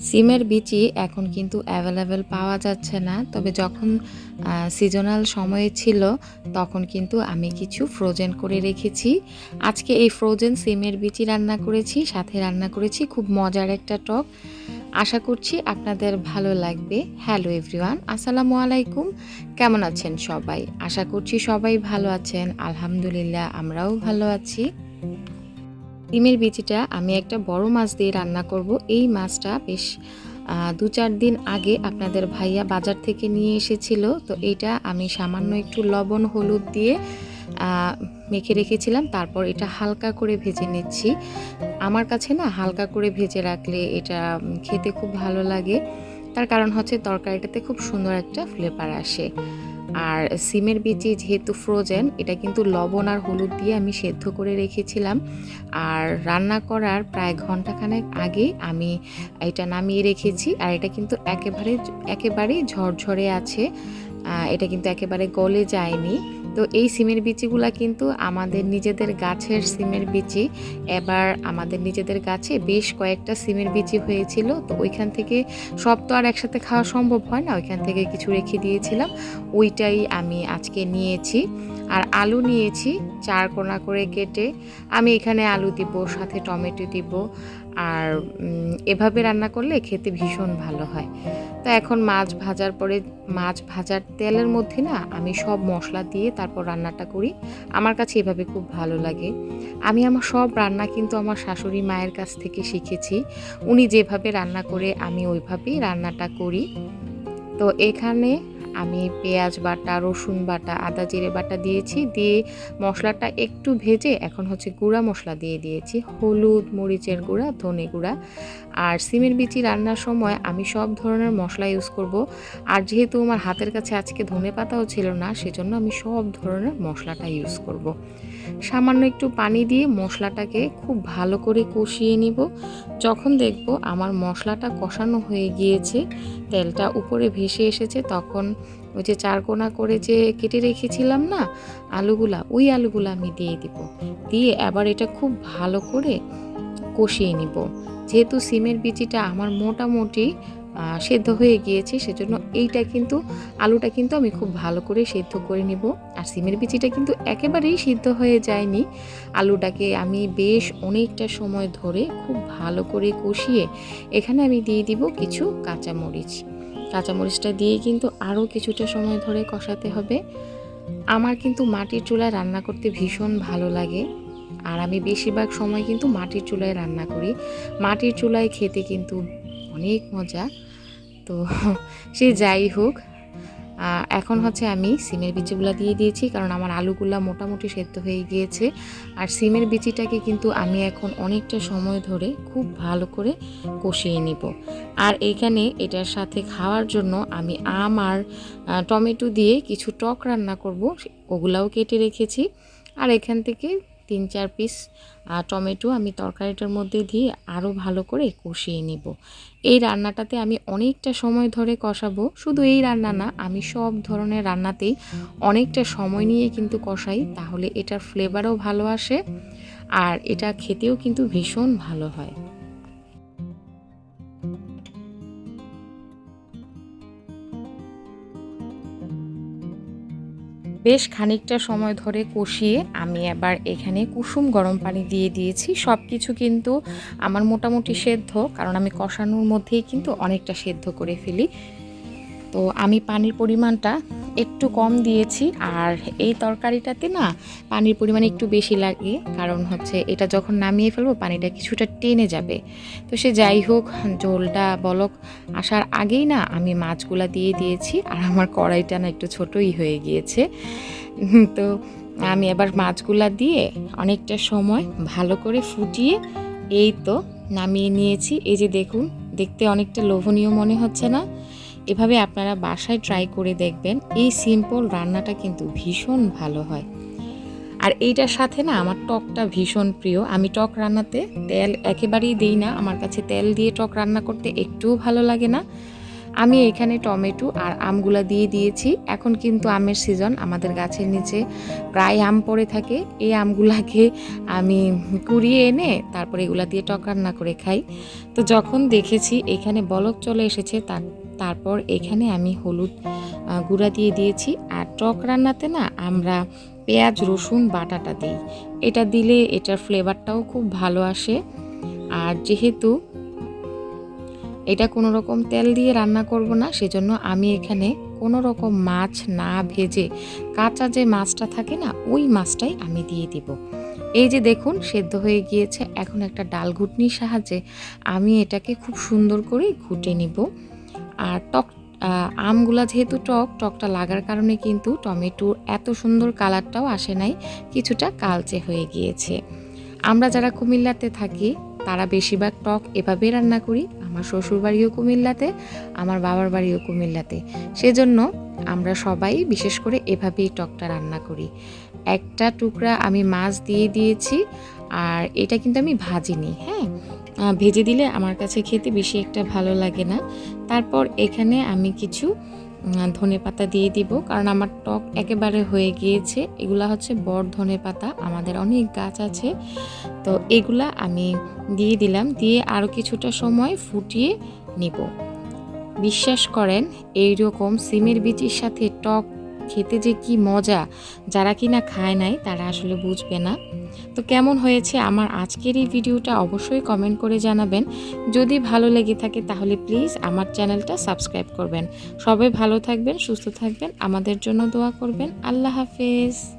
সিমের বিচি এখন কিন্তু অ্যাভেলেবেল পাওয়া যাচ্ছে না। তবে যখন সিজনাল সময়ে ছিল, তখন কিন্তু আমি কিছু ফ্রোজেন করে রেখেছি। আজকে এই ফ্রোজেন সিমের বিচি রান্না করেছি, সাথে রান্না করেছি খুব মজার একটা টক। আশা করছি আপনাদের ভালো লাগবে। হ্যালো এভরিওয়ান আসসালামু আলাইকুম। কেমন আছেন সবাই? আশা করছি সবাই ভালো আছেন। আলহামদুলিল্লাহ, আমরাও ভালো আছি। ডিমের বিচিটা আমি একটা বড় মাছ দিয়ে রান্না করব। এই মাছটা বেশ দু চার দিন আগে আপনাদের ভাইয়া বাজার থেকে নিয়ে এসেছিল। তো এটা আমি সামান্য একটু লবণ, হলুদ দিয়ে মেখে রেখেছিলাম। তারপর এটা হালকা করে ভেজে নিচ্ছি। আমার কাছে না হালকা করে ভেজে রাখলে এটা খেতে খুব ভালো লাগে। তার কারণ হচ্ছে তরকারিটাতে খুব সুন্দর একটা ফ্লেভার আসে। আর সিমের বিচি যেহেতু ফ্রোজেন এটা কিন্তু লবণ আর হলুদ দিয়ে আমি সেদ্ধ করে রেখেছিলাম। আর রান্না করার প্রায় ঘন্টাখানেক আগে আমি এটা নামিয়ে রেখেছি। আর এটা কিন্তু একেবারে, একেবারেই ঝরঝরে আছে। এটা কিন্তু একেবারে গলে যায়নি। তো এই সিমের বিচিগুলা কিন্তু আমাদের নিজেদের গাছের সিমের বিচি। এবার আমাদের নিজেদের গাছে বেশ কয়েকটা সিমের বিচি হয়েছিল। তো ওইখান থেকে সব তো আর একসাথে খাওয়া সম্ভব হয় না। ওইখান থেকে কিছু রেখে দিয়েছিলাম। ওইটাই আমি আজকে নিয়েছি। আর আলু নিয়েছি, চার কোনা করে কেটে। আমি এখানে আলু দিব, সাথে টমেটো দিব। আর এভাবে রান্না করলে খেতে ভীষণ ভালো হয়। তো এখন মাছ ভাজার পরে, মাছ ভাজার তেলের মধ্যে না আমি সব মশলা দিয়ে তারপর রান্নাটা করি। আমার কাছে এভাবে খুব ভালো লাগে। আমি আমার সব রান্না কিন্তু আমার শাশুড়ি মায়ের কাছ থেকে শিখেছি। উনি যেভাবে রান্না করে, আমি ওইভাবেই রান্নাটা করি। তো এখানে আমি পেঁয়াজ বাটা, রসুন বাটা, আদা জিরে বাটা দিয়েছি, দিয়ে মশলাটা একটু ভেজে এখন হচ্ছে গুঁড়া মশলা দিয়ে দিয়েছি। হলুদ, মরিচের গুঁড়া, ধনে গুঁড়া। আর সিমের বিচি রান্নার সময় আমি সব ধরনের মশলা ইউজ করব। আর যেহেতু আমার হাতের কাছে আজকে ধনে পাতাও ছিল না, সেজন্য আমি সব ধরনের মশলাটা ইউজ করব। সামান্য একটু পানি দিয়ে মশলাটাকে খুব ভালো করে কষিয়ে নিব। যখন দেখব আমার মশলাটা কষানো হয়ে গিয়েছে, তেলটা উপরে ভেসে এসেছে, তখন ওই যে চারকোনা করে যে কেটে রেখেছিলাম না, আলুগুলা, ওই আলুগুলা আমি দিয়ে দিব। দিয়ে আবার এটা খুব ভালো করে কষিয়ে নিব। যেহেতু সিমের বিচিটা আমার মোটামুটি সেদ্ধ হয়ে গিয়েছে, সেজন্য এইটা কিন্তু, আলুটা কিন্তু আমি খুব ভালো করে সেদ্ধ করে নিব। আর সিমের বিচিটা কিন্তু একেবারেই সিদ্ধ হয়ে যায়নি। আলুটাকে আমি বেশ অনেকটা সময় ধরে খুব ভালো করে কষিয়ে এখানে আমি দিয়ে দিব কিছু কাঁচামরিচ। কাঁচামরিচটা দিয়ে কিন্তু আরও কিছুটা সময় ধরে কষাতে হবে। আমার কিন্তু মাটির চুলায় রান্না করতে ভীষণ ভালো লাগে। আর আমি বেশিরভাগ সময় কিন্তু মাটির চুলায় রান্না করি। মাটির চুলায় খেতে কিন্তু অনেক মজা। তো সে যাই হোক এখন হচ্ছে আমি সিমের বিচিগুলো দিয়ে দিয়েছি, কারণ আমার আলুগুলা মোটামুটি সেদ্ধ হয়ে গিয়েছে। আর সিমের বিচিটাকে কিন্তু আমি এখন অনেকটা সময় ধরে খুব ভালো করে কষিয়ে নিব। আর এইখানে এটার সাথে খাওয়ার জন্য আমি আম আর টমেটো দিয়ে কিছু টক রান্না করব, ওগুলাও কেটে রেখেছি। আর এখান থেকে তিন চার পিস টমেটো আমি তরকারিটার মধ্যে দিয়ে আরও ভালো করে কষিয়ে নিব। এই রান্নাটাতে আমি অনেকটা সময় ধরে কষাবো। শুধু এই রান্না না, আমি সব ধরনের রান্নাতেই অনেকটা সময় নিয়ে কিন্তু কষাই, তাহলে এটার ফ্লেভারও ভালো আসে আর এটা খেতেও কিন্তু ভীষণ ভালো হয়। বেশ খানিকটা সময় ধরে কষিয়ে আমি এবার এখানে কুসুম গরম পানি দিয়ে দিয়েছি। সব কিছু কিন্তু আমার মোটামুটি সেদ্ধ, কারণ আমি কষানোর মধ্যেই কিন্তু অনেকটা সেদ্ধ করে ফেলি। তো আমি পানির পরিমাণটা একটু কম দিয়েছি আর এই তরকারিটাতে না পানির পরিমাণ একটু বেশি লাগে, কারণ হচ্ছে এটা যখন নামিয়ে ফেলব পানিটা কিছুটা টেনে যাবে। তো সে যাই হোক, ঝোলটা বলক, আসার আগেই না আমি মাছগুলা দিয়ে দিয়েছি আর আমার কড়াইটা না একটু ছোটই হয়ে গিয়েছে। তো আমি এবার মাছগুলা দিয়ে অনেকটা সময় ভালো করে ফুটিয়ে এই তো নামিয়ে নিয়েছি। এই যে দেখুন, দেখতে অনেকটা লোভনীয় মনে হচ্ছে না? এভাবে আপনারা বাসায় ট্রাই করে দেখবেন, এই সিম্পল রান্নাটা কিন্তু ভীষণ ভালো হয়। আর এইটার সাথে না আমার টকটা ভীষণ প্রিয়। আমি টক রান্নাতে তেল একেবারেই দিই না, আমার কাছে তেল দিয়ে টক রান্না করতে একটুও ভালো লাগে না। আমি এখানে টমেটো আর আমগুলা দিয়ে দিয়েছি। এখন কিন্তু আমের সিজন আমাদের গাছের নিচে প্রায় আম পড়ে থাকে। এই আমগুলাকে আমি কুড়িয়ে এনে তারপরে এগুলা দিয়ে টক রান্না করে খাই। তো যখন দেখেছি এখানে বলক চলে এসেছে, তার তারপর এখানে আমি হলুদ গুঁড়া দিয়ে দিয়েছি। আর টক রান্নাতে না আমরা পেঁয়াজ, রসুন, বাটাটা দিই। এটা দিলে এটার ফ্লেভারটাও খুব ভালো আসে। আর যেহেতু এটা কোনো রকম তেল দিয়ে রান্না করব না, সেজন্য আমি এখানে কোনো রকম মাছ না ভেজে কাঁচা যে মাছটা থাকে না, ওই মাছটাই আমি দিয়ে দিব। এই যে দেখুন, সেদ্ধ হয়ে গিয়েছে। এখন একটা ডাল ঘুটনির সাহায্যে আমি এটাকে খুব সুন্দর করে ঘুটে নিব। আর টক আমগুলা যেহেতু টক, টকটা লাগার কারণে কিন্তু টমেটোর এত সুন্দর কালারটাও আসে নাই, কিছুটা কালচে হয়ে গিয়েছে। আমরা যারা কুমিল্লাতে থাকি, তারা বেশিরভাগ টক এভাবে রান্না করি। আমার শ্বশুর বাড়িও কুমিল্লাতে, আমার বাবার বাড়িও কুমিল্লাতে। সেজন্য আমরা সবাই বিশেষ করে এভাবেই টকটা রান্না করি। একটা টুকরা আমি মাছ দিয়ে দিয়েছি, আর এটা কিন্তু আমি ভাজিনি হ্যাঁ? ভেজে দিলে আমার কাছে খেতে বেশি একটা ভালো লাগে না। তারপর এখানে আমি কিছু ধনে পাতা দিয়ে দিব, কারণ আমার টক একেবারে হয়ে গিয়েছে। এগুলা হচ্ছে বড় ধনে পাতা, আমাদের অনেক গাছ আছে। তো এগুলা আমি দিয়ে দিলাম, দিয়ে আরও কিছুটা সময় ফুটিয়ে নিব। বিশ্বাস করেন এই রকম সিমের বিচির সাথে টক খেতে যে কি মজা, যারা কিনা খায় নাই তারা আসলে বুঝবে না। তো কেমন হয়েছে আমার আজকের এই ভিডিওটা অবশ্যই কমেন্ট করে জানাবেন। যদি ভালো লেগে থাকে তাহলে প্লিজ আমার চ্যানেলটা সাবস্ক্রাইব করবেন। সবাই ভালো থাকবেন, সুস্থ থাকবেন, আমাদের জন্য দোয়া করবেন। আল্লাহ হাফেজ।